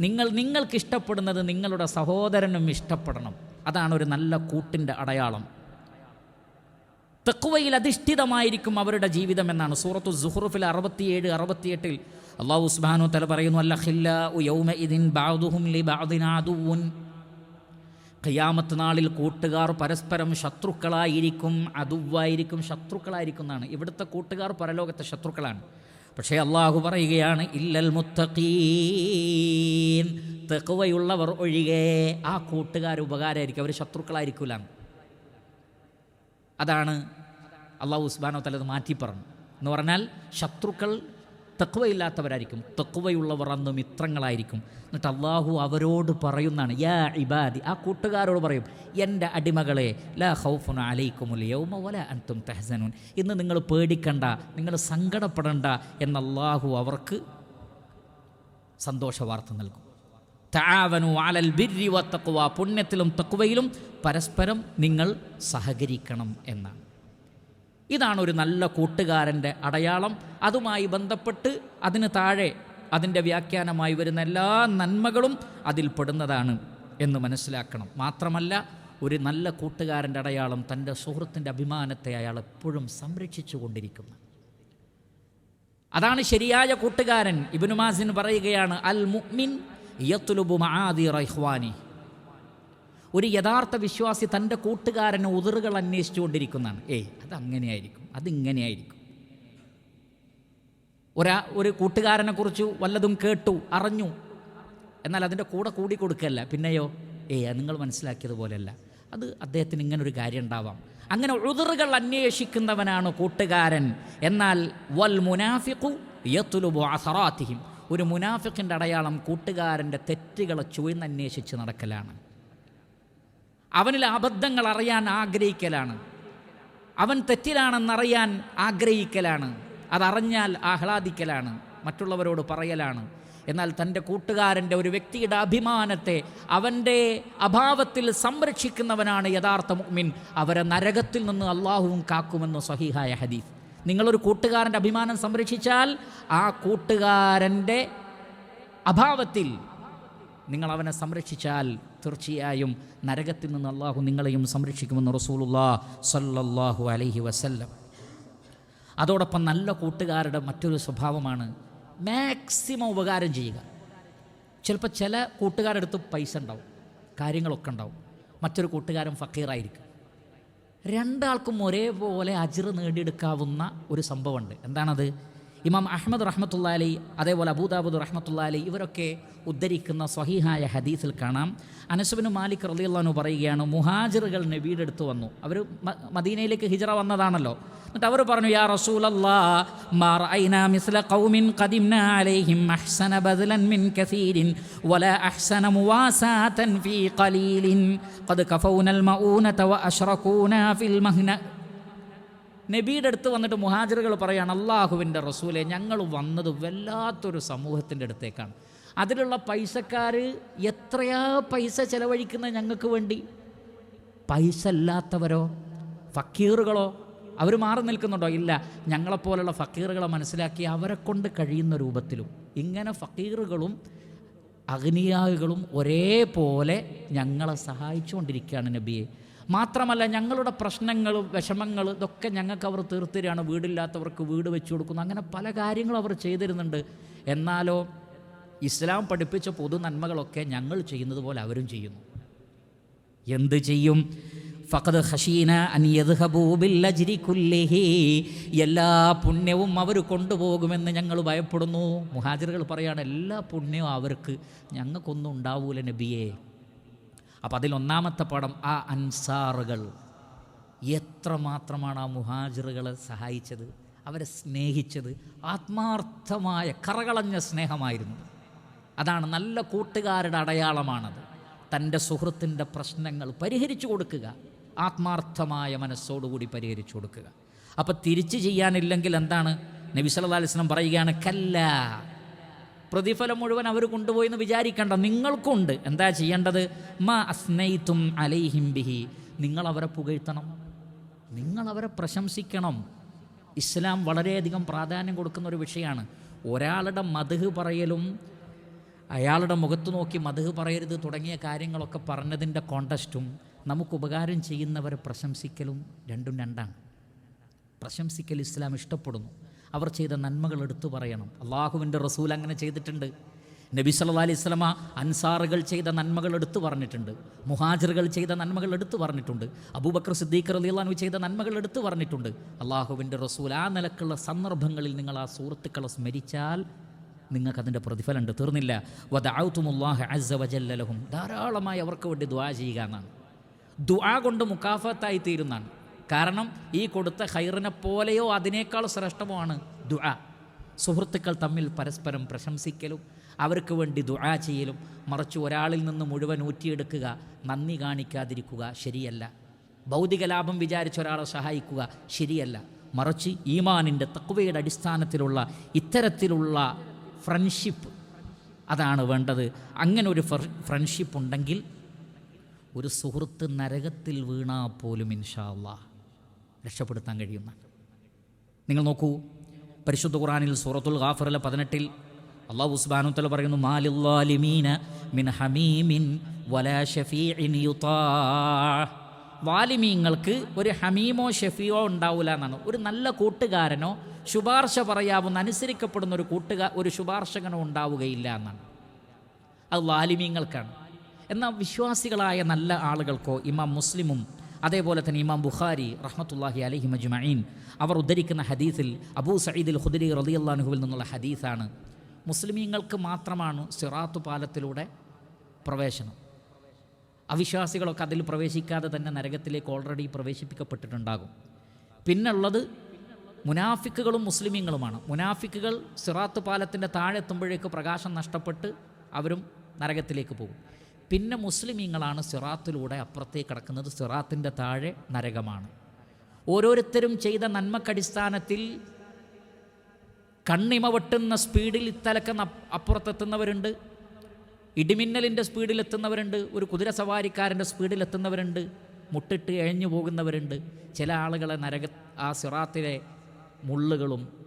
നിങ്ങൾ നിങ്ങൾക്ക് ഇഷ്ടപ്പെടുന്നത് നിങ്ങളുടെ സഹോദരനും ഇഷ്ടപ്പെടണം. അതാണ് ഒരു നല്ല കൂട്ടിന്റെ അടയാളം. തെക്കുവയിൽ അധിഷ്ഠിതമായിരിക്കും അവരുടെ ജീവിതം എന്നാണ് സൂറത്തു സുഹ്റുഫിൽ അറുപത്തിയേഴ് അറുപത്തിയെട്ടിൽ അള്ളാഹു ഉസ്ബാനു തല പറയുന്നു അല്ലഹില്ല യൗമ ഇതിൻ ബാദുഹും ലി ബാദിനാദുവുൻ ഖിയാമത്ത് നാളിൽ കൂട്ടുകാർ പരസ്പരം ശത്രുക്കളായിരിക്കും അതുവായിരിക്കും ശത്രുക്കളായിരിക്കും എന്നാണ് ഇവിടുത്തെ കൂട്ടുകാർ പരലോകത്തെ ശത്രുക്കളാണ്. പക്ഷേ അള്ളാഹു പറയുകയാണ് ഇല്ലൽ മുത്തഖീൻ. തെക്കുവയുള്ളവർ ഒഴികെ ആ കൂട്ടുകാർ ഉപകാരമായിരിക്കും അവർ ശത്രുക്കളായിരിക്കില്ല അതാണ് അള്ളാഹു ഉസ്ബാനോ തലത് മാറ്റി പറഞ്ഞു എന്ന് പറഞ്ഞാൽ ശത്രുക്കൾ തെക്കുവയില്ലാത്തവരായിരിക്കും തക്വയുള്ളവർ അന്ന് മിത്രങ്ങളായിരിക്കും എന്നിട്ട് അള്ളാഹു അവരോട് പറയുന്നതാണ് യാ ഇബാദി. ആ കൂട്ടുകാരോട് പറയും എന്റെ അടിമകളെ ലാ ഹൗഫുൻ അലൈക്കുമുൽ യൗമ വല അൻതും തെഹസനുൻ. ഇന്ന് നിങ്ങൾ പേടിക്കണ്ട നിങ്ങൾ സങ്കടപ്പെടണ്ട എന്ന് അള്ളാഹു അവർക്ക് സന്തോഷ വാർത്ത നൽകും താവനു ആലൽ ബിരി തക്കുവ പുണ്യത്തിലും തക്കുവയിലും പരസ്പരം നിങ്ങൾ സഹകരിക്കണം എന്നാണ്. ഇതാണ് ഒരു നല്ല കൂട്ടുകാരന്റെ അടയാളം. അതുമായി ബന്ധപ്പെട്ട് അതിന് താഴെ അതിന്റെ വ്യാഖ്യാനമായി വരുന്ന എല്ലാ നന്മകളും അതിൽ പെടുന്നതാണ് എന്ന് മനസ്സിലാക്കണം. മാത്രമല്ല ഒരു നല്ല കൂട്ടുകാരന്റെ അടയാളം തന്റെ സുഹൃത്തിന്റെ അഭിമാനത്തെ അയാൾ എപ്പോഴും സംരക്ഷിച്ചു കൊണ്ടിരിക്കുന്നു. അതാണ് ശരിയായ കൂട്ടുകാരൻ. ഇബിനുമാസിൻ പറയുകയാണ് അൽ മുഅ്മിൻ യത്തുലുബു മഹാദി റഹ്വാനി ഒരു യഥാർത്ഥ വിശ്വാസി തന്റെ കൂട്ടുകാരന് ഉതിറുകൾ അന്വേഷിച്ചുകൊണ്ടിരിക്കുന്നതാണ്. ഏയ് അതങ്ങനെയായിരിക്കും അതിങ്ങനെയായിരിക്കും. ഒരാ ഒരു കൂട്ടുകാരനെ കുറിച്ച് വല്ലതും കേട്ടു അറിഞ്ഞു എന്നാൽ അതിന്റെ കൂടെ കൂടി കൊടുക്കല്ല പിന്നെയോ ഏയ് നിങ്ങൾ മനസ്സിലാക്കിയതുപോലെയല്ല. അത് അദ്ദേഹത്തിന് ഇങ്ങനൊരു കാര്യം ഉണ്ടാവാം. അങ്ങനെ ഉതിറുകൾ അന്വേഷിക്കുന്നവനാണ് കൂട്ടുകാരൻ. എന്നാൽ വൽ മുനാഫിഖു യത്തുലുബു അസറാത്തിഹിം. ഒരു മുനാഫിക്കിന്റെ അടയാളം കൂട്ടുകാരന്റെ തെറ്റുകളെ ചുവന്നന്വേഷിച്ച് നടക്കലാണ്. അവനിൽ അബദ്ധങ്ങൾ അറിയാൻ ആഗ്രഹിക്കലാണ്. അവൻ തെറ്റിലാണെന്നറിയാൻ ആഗ്രഹിക്കലാണ്. അതറിഞ്ഞാൽ ആഹ്ലാദിക്കലാണ്. മറ്റുള്ളവരോട് പറയലാണ്. എന്നാൽ തന്റെ കൂട്ടുകാരന്റെ ഒരു വ്യക്തിയുടെ അഭിമാനത്തെ അവന്റെ അഭാവത്തിൽ സംരക്ഷിക്കുന്നവനാണ് യഥാർത്ഥ മുഅ്മിൻ. അവരെ നരകത്തിൽ നിന്ന് അള്ളാഹുവും കാക്കുമെന്ന് സഹിഹായ ഹദീഫ് നിങ്ങളൊരു കൂട്ടുകാരന്റെ അഭിമാനം സംരക്ഷിച്ചാൽ ആ കൂട്ടുകാരന്റെ അഭാവത്തിൽ നിങ്ങൾ അവനെ സംരക്ഷിച്ചാൽ തീർച്ചയായും നരകത്തിൽ നിന്ന് അള്ളാഹു നിങ്ങളെയും സംരക്ഷിക്കുമെന്ന് റസൂലുല്ലാ സല്ലല്ലാഹു അലൈഹി വസല്ലം. അതോടൊപ്പം നല്ല കൂട്ടുകാരുടെ മറ്റൊരു സ്വഭാവമാണ് മാക്സിമം ഉപകാരം ചെയ്യുക. ചിലപ്പോൾ ചില കൂട്ടുകാരെടുത്ത് പൈസ ഉണ്ടാവും കാര്യങ്ങളൊക്കെ ഉണ്ടാവും. മറ്റൊരു കൂട്ടുകാരൻ ഫക്കീറായിരിക്കും. രണ്ടാൾക്കും ഒരേപോലെ അജിറ് നേടിയെടുക്കാവുന്ന ഒരു സംഭവമുണ്ട്. എന്താണത്? ഇമാം അഹമ്മദ് റഹ്മത്തുള്ള അലി അതേപോലെ അബൂദാബുദ് റഹ്മത്തുള്ള അലി ഇവരൊക്കെ ഉദ്ധരിക്കുന്ന സ്വഹീഹായ ഹദീസിൽ കാണാം. അനസുബിന് മാലിക് റളിയല്ലാഹു പറയുകയാണ് മുഹാജിറുകൾ നബിയുടെ അടുത്ത് വന്നു. അവർ മദീനയിലേക്ക് ഹിജറ വന്നതാണല്ലോ. എന്നിട്ട് അവർ പറഞ്ഞു യാ റസൂലല്ലാ നബിയുടെ അടുത്ത് വന്നിട്ട് മുഹാജിറുകൾ പറയാണ് അള്ളാഹുവിന്റെ റസൂലെ ഞങ്ങൾ വന്നത് വല്ലാത്തൊരു സമൂഹത്തിന്റെ അടുത്തേക്കാണ്. അതിലുള്ള പൈസക്കാർ എത്രയാ പൈസ ചെലവഴിക്കുന്നത് ഞങ്ങൾക്ക് വേണ്ടി? പൈസ ഇല്ലാത്തവരോ? ഫക്കീറുകളോ? അവർ മാറി നിൽക്കുന്നുണ്ടോ? ഇല്ല. ഞങ്ങളെപ്പോലുള്ള ഫക്കീറുകളെ മനസ്സിലാക്കി അവരെ കൊണ്ട് കഴിയുന്ന രൂപത്തിലും. ഇങ്ങനെ ഫക്കീറുകളും അഗ്നിയാകളും ഒരേപോലെ ഞങ്ങളെ സഹായിച്ചുകൊണ്ടിരിക്കുകയാണ് നബിയെ. മാത്രമല്ല ഞങ്ങളുടെ പ്രശ്നങ്ങൾ വിഷമങ്ങൾ ഇതൊക്കെ ഞങ്ങൾക്ക് അവർ തീർത്തരാണ് വീടില്ലാത്തവർക്ക് വീട് വെച്ചു കൊടുക്കുന്നു. അങ്ങനെ പല കാര്യങ്ങളും അവർ ചെയ്തിരുന്നുണ്ട്. എന്നാലോ ഇസ്ലാം പഠിപ്പിച്ച പൊതു നന്മകളൊക്കെ ഞങ്ങൾ ചെയ്യുന്നത് പോലെ അവരും ചെയ്യുന്നു. എന്ത് ചെയ്യും? ഫഖദ് ഹഷീന കുല്ലിഹി. എല്ലാ പുണ്യവും അവർ കൊണ്ടുപോകുമെന്ന് ഞങ്ങൾ ഭയപ്പെടുന്നു. മുഹാജിറുകൾ പറയാണ് എല്ലാ പുണ്യവും അവർക്ക്. ഞങ്ങൾക്കൊന്നും ഉണ്ടാവൂല നബിയേ. അപ്പം അതിലൊന്നാമത്തെ പടം ആ അൻസാറുകൾ. എത്രമാത്രമാണ് ആ മുഹാജിറുകളെ സഹായിച്ചത് അവരെ സ്നേഹിച്ചത് ആത്മാർത്ഥമായ കറകളഞ്ഞ സ്നേഹമായിരുന്നു. അതാണ് നല്ല കൂട്ടുകാരുടെ അടയാളമാണത്. തന്റെ സുഹൃത്തിന്റെ പ്രശ്നങ്ങൾ പരിഹരിച്ചു കൊടുക്കുക ആത്മാർത്ഥമായ മനസ്സോടുകൂടി പരിഹരിച്ചു കൊടുക്കുക. അപ്പോൾ തിരിച്ചു ചെയ്യാനില്ലെങ്കിൽ എന്താണ്? നബി പറയുകയാണ് കല്ല പ്രതിഫലം മുഴുവൻ അവർ കൊണ്ടുപോയി എന്ന് വിചാരിക്കണ്ട. നിങ്ങൾക്കുണ്ട്. എന്താ ചെയ്യേണ്ടത്? മാ അസ്നൈത്തും അലൈഹിം ബിഹി. നിങ്ങൾ അവരെ പുകഴ്ത്തണം. നിങ്ങൾ അവരെ പ്രശംസിക്കണം. ഇസ്ലാം വളരെയധികം പ്രാധാന്യം കൊടുക്കുന്ന ഒരു വിഷയമാണ്. ഒരാളുടെ മധുഹ് പറയലും അയാളുടെ മുഖത്ത് നോക്കി മധുഹ് പറയരുത് തുടങ്ങിയ കാര്യങ്ങളൊക്കെ പറഞ്ഞതിന്റെ കോണ്ടസ്റ്റും നമുക്ക് ഉപകാരം ചെയ്യുന്നവരെ പ്രശംസിക്കലും രണ്ടും രണ്ടാണ്. പ്രശംസിക്കൽ ഇസ്ലാം ഇഷ്ടപ്പെടുന്നു. അവർ ചെയ്ത നന്മകൾ എടുത്തു പറയണം. അള്ളാഹുവിന്റെ റസൂൽ അങ്ങനെ ചെയ്തിട്ടുണ്ട്. നബി സല്ലാ അലൈഹി സ്വലമ അൻസാറുകൾ ചെയ്ത നന്മകൾ എടുത്തു പറഞ്ഞിട്ടുണ്ട്. മുഹാജിറുകൾ ചെയ്ത നന്മകൾ എടുത്തു പറഞ്ഞിട്ടുണ്ട്. അബൂബക്കർ സിദ്ദീഖ് റലിയല്ലാഹു ചെയ്ത നന്മകൾ എടുത്തു പറഞ്ഞിട്ടുണ്ട്. അള്ളാഹുവിന്റെ റസൂൽ ആ നിലക്കുള്ള സന്ദർഭങ്ങളിൽ നിങ്ങൾ ആ സുഹൃത്തുക്കളെ സ്മരിച്ചാൽ നിങ്ങൾക്കതിന്റെ പ്രതിഫലമുണ്ട് തീർന്നില്ല. വജല്ലലഹും ധാരാളമായി അവർക്ക് വേണ്ടി ദ്വാ ചെയ്യുക എന്നാണ്. ദുആ കൊണ്ട് മുക്കാഫത്തായി തീരുന്നതാണ്. കാരണം ഈ കൊടുത്ത ഹൈറിനെ പോലെയോ അതിനേക്കാൾ ശ്രേഷ്ഠമാണ് ദുആ. സുഹൃത്തുക്കൾ തമ്മിൽ പരസ്പരം പ്രശംസിക്കലും അവർക്ക് വേണ്ടി ദുആ ചെയ്യലും മറിച്ച് ഒരാളിൽ നിന്ന് മുഴുവൻ ഊറ്റിയെടുക്കുക നന്ദി കാണിക്കാതിരിക്കുക ശരിയല്ല. ഭൗതിക ലാഭം വിചാരിച്ച ഒരാളെ സഹായിക്കുക ശരിയല്ല. മറിച്ച് ഈമാനിന്റെ തക്വയുടെ അടിസ്ഥാനത്തിലുള്ള ഇത്തരത്തിലുള്ള ഫ്രണ്ട്ഷിപ്പ് അതാണ് വേണ്ടത്. അങ്ങനെ ഒരു ഫ്രണ്ട്ഷിപ്പ് ഉണ്ടെങ്കിൽ ഒരു സുഹൃത്ത് നരകത്തിൽ വീണാൽ പോലും ഇൻഷാ അള്ളാ. രക്ഷപ്പെടുത്താൻ കഴിയുന്ന. നിങ്ങൾ നോക്കൂ പരിശുദ്ധ ഖുറാനിൽ സൂറത്തുൽ ഖാഫറിലെ പതിനെട്ടിൽ അള്ളാഹു ഉസ്ബാനു തല പറയുന്നു മിൻ ഹമീമിൻ വലാ ഷഫീഇൻ യുതാ. വാലിമീങ്ങൾക്ക് ഒരു ഹമീമോ ഷെഫിയോ ഉണ്ടാവില്ല എന്നാണ്. ഒരു നല്ല കൂട്ടുകാരനോ ശുപാർശ പറയാവുന്ന അനുസരിക്കപ്പെടുന്ന ഒരു കൂട്ടുകാ ഒരു ശുപാർശകനോ ഉണ്ടാവുകയില്ല എന്നാണ്. അത് വാലിമീങ്ങൾക്കാണ് എന്നാൽ വിശ്വാസികളായ നല്ല ആളുകൾക്കോ ഇമാം മുസ്ലിമും അതേപോലെ തന്നെ ഇമാം ബുഖാരി റഹ്മത്തുല്ലാഹി അലഹി മജ്മഈൻ അവർ ഉദ്ധരിക്കുന്ന ഹദീസിൽ അബൂ സഈദുൽ ഖുദരി റളിയല്ലാഹുവിൽ നിന്നുള്ള ഹദീസാണ്. മുസ്ലിമീങ്ങൾക്ക് മാത്രമാണ് സിറാത്തു പാലത്തിലൂടെ പ്രവേശനം. അവിശ്വാസികളൊക്കെ അതിൽ പ്രവേശിക്കാതെ തന്നെ നരകത്തിലേക്ക് ഓൾറെഡി പ്രവേശിപ്പിക്കപ്പെട്ടിട്ടുണ്ടാകും. പിന്നുള്ളത് മുനാഫിക്കുകളും മുസ്ലിമീങ്ങളുമാണ്. മുനാഫിക്കുകൾ സിറാത്ത് പാലത്തിന്റെ താഴെ എത്തുമ്പോഴേക്ക് പ്രകാശം നഷ്ടപ്പെട്ട് അവരും നരകത്തിലേക്ക് പോകും. പിന്നെ മുസ്ലിമീങ്ങളാണ് സിറാത്തിലൂടെ അപ്പുറത്തേക്ക് കിടക്കുന്നത്. സിറാത്തിന്റെ താഴെ നരകമാണ്. ഓരോരുത്തരും ചെയ്ത നന്മക്കടിസ്ഥാനത്തിൽ കണ്ണിമ വെട്ടുന്ന സ്പീഡിൽ ഇത്തലക്ക അപ്പുറത്തെത്തുന്നവരുണ്ട്. ഇടിമിന്നലിന്റെ സ്പീഡിലെത്തുന്നവരുണ്ട്. ഒരു കുതിര സവാരിക്കാരന്റെ സ്പീഡിലെത്തുന്നവരുണ്ട്. മുട്ടിട്ട് എഴഞ്ഞു പോകുന്നവരുണ്ട്. ചില ആളുകളെ നരക ആ സിറാത്തിലെ മുള്ളുകളും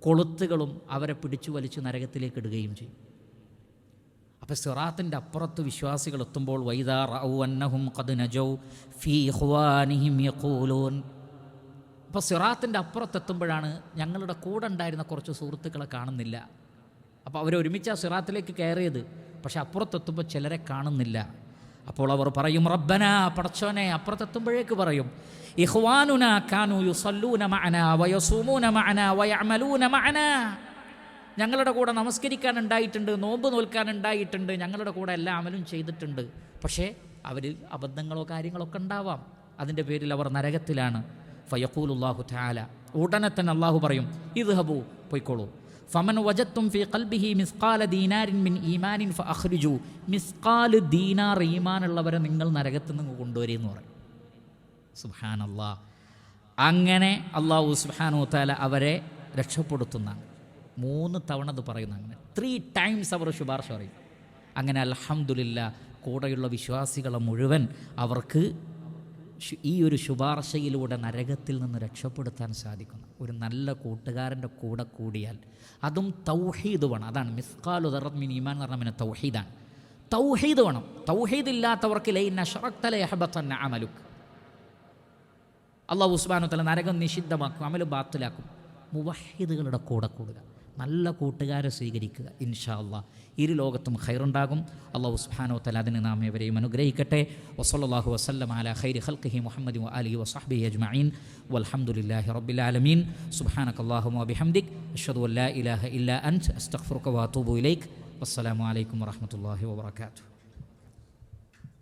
കൊളുത്തുകളും അവരെ പിടിച്ചു വലിച്ചു നരകത്തിലേക്ക് ഇടുകയും ചെയ്യും. അപ്പോൾ സിറാത്തിന്റെ അപ്പുറത്ത് വിശ്വാസികൾ എത്തുമ്പോൾ വൈദാ റഔ അന്നഹും ഖദ് നജൗ ഫീ ഹുവാനിഹിം യഖൂലൂൻ. അപ്പോൾ സിറാത്തിന്റെ അപ്പുറത്തെത്തുമ്പോഴാണ് ഞങ്ങളുടെ കൂടെ ഉണ്ടായിരുന്ന കുറച്ച് സുഹൃത്തുക്കളെ കാണുന്നില്ല. അപ്പോൾ അവരൊരുമിച്ച് ആ സിറാത്തിലേക്ക് കയറിയത്. പക്ഷെ അപ്പുറത്തെത്തുമ്പോൾ ചിലരെ കാണുന്നില്ല. അപ്പോൾ അവർ പറയും റബ്ബന പടച്ചോനെ അപ്പുറത്തെത്തുമ്പോഴേക്ക് പറയും ഇഹ്വാനുന കാനു യുസല്ലൂന മഅന വയസൂമൂന മഅന വയഅമലൂന മഅന. ഞങ്ങളുടെ കൂടെ നമസ്കരിക്കാൻ ഉണ്ടായിട്ടുണ്ട് നോമ്പ് നോൽക്കാൻ ഉണ്ടായിട്ടുണ്ട് ഞങ്ങളുടെ കൂടെ എല്ലാ അമലും ചെയ്തിട്ടുണ്ട്. പക്ഷേ അവർ അബദ്ധങ്ങളോ കാര്യങ്ങളോ ഒക്കെ ഉണ്ടാവാം. അതിന്റെ പേരിൽ അവർ നരകത്തിലാണ്. ഫയഖൂലുല്ലാഹു താല ഉടനെ തന്നെ അള്ളാഹു പറയും ഇത് ഹബു പൊയ്ക്കോളൂ. ഫമൻ വജത്തും ഫി കൽബിഹി മിസ്കാല ദീനാരിൻ മിൻ ഈമാനിൻ ഫ അഹ്രിജു മിസ്കാൽ ദീനാർ ഈമാനുള്ളവരെ നിങ്ങൾ നരകത്ത് നിന്ന് കൊണ്ടുവരുമെന്ന് പറയും. അള്ളാഹ് അങ്ങനെ അള്ളാഹു സുഹാനു താല അവരെ രക്ഷപ്പെടുത്തുന്നതാണ്. മൂന്ന് തവണ അത് പറയുന്നു അങ്ങനെ. ത്രീ ടൈംസ് അവർ ശുപാർശ പറയും. അങ്ങനെ അലഹമുല്ല കൂടെയുള്ള വിശ്വാസികളെ മുഴുവൻ അവർക്ക് ഈ ഒരു ശുപാർശയിലൂടെ നരകത്തിൽ നിന്ന് രക്ഷപ്പെടുത്താൻ സാധിക്കുന്നു. ഒരു നല്ല കൂട്ടുകാരന്റെ കൂടെ കൂടിയാൽ. അതും തൗഹീദ് വേണം. അതാണ്. മിസ്കാലു ദറമിൻ ഈമാൻ എന്ന് പറഞ്ഞാൽ പിന്നെ തൗഹീദാണ്. തൗഹീദ് വേണം. തൗഹീദ് ഇല്ലാത്തവർക്ക് ലൈ നഷറക്തല യഹബത്തന്ന അമലുക്ക്. അള്ളാഹു ഉസ്മാനു തല നരകം നിഷിദ്ധമാക്കും അമൽ ബാത്തിലാക്കും. മുവഹിദുകളുടെ കൂടെ കൂടുക. നല്ല കൂട്ടുകാരെ സ്വീകരിക്കുക ഇൻഷാ അള്ളാഹ് ഇരു ലോകത്തും ഖൈറുണ്ടാകും. അള്ളാഹു സുബാനോ തല അതിന് നാം എവരെയും അനുഗ്രഹിക്കട്ടെ. വസല്ലാഹു വസ്ലം അല ഖൈരി ഖൽഖി മുഹമ്മദ് അലി വസാഹബി അജ്മീൻ വലഹമുല്ലാഹി സുബ്ഹാനക അല്ലാഹുമ്മ വബിഹംദിക്. അഷ്ഹദു അല്ലാ ഇലാഹ ഇല്ലാ അൻത. അസ്തഗ്ഫിറുക വഅതൂബു ഇലൈക്. വസ്സലാമലൈക്കും വറഹ്മത്തുള്ളാഹി വബറകാതുഹു